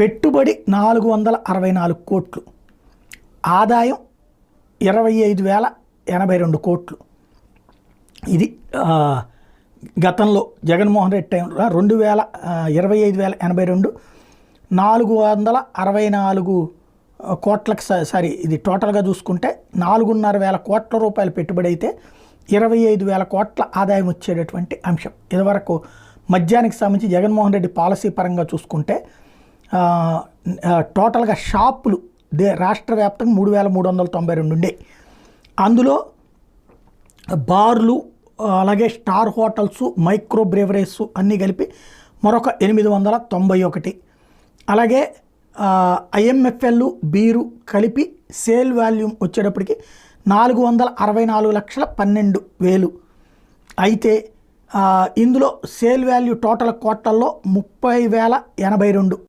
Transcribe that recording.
పెట్టుబడి నాలుగు వందల అరవై నాలుగు కోట్లు. ఆదాయం ఇరవై ఐదు వేల ఎనభై రెండు కోట్లు. ఇది గతంలో జగన్మోహన్ రెడ్డి టైంలో రెండు వేల ఇరవై ఐదు వేల ఎనభై రెండు నాలుగు వందల అరవై నాలుగు కోట్లకు స- సారీ ఇది టోటల్గా చూసుకుంటే నాలుగున్నర వేల కోట్ల రూపాయల పెట్టుబడి అయితే ఇరవై ఐదు వేల కోట్ల ఆదాయం వచ్చేటటువంటి అంశం. ఇదివరకు మద్యానికి సంబంధించి జగన్మోహన్ రెడ్డి పాలసీ పరంగా చూసుకుంటే టోటల్గా షాపులు దే రాష్ట్ర వ్యాప్తంగా మూడు వేల మూడు వందల తొంభై రెండు ఉండే. అందులో బార్లు అలాగే స్టార్ హోటల్స్ మైక్రో బ్రేవరేజ్ అన్నీ కలిపి మరొక ఎనిమిది వందల తొంభై ఒకటి. అలాగే ఐఎంఎఫ్ఎల్ బీరు కలిపి సేల్ వాల్యూమ్ వచ్చేటప్పటికి నాలుగు వందల అరవై నాలుగు లక్షల పన్నెండు వేలు. అయితే ఇందులో సేల్ వాల్యూ టోటల్ కోటల్లో ముప్పై వేల ఎనభై రెండు.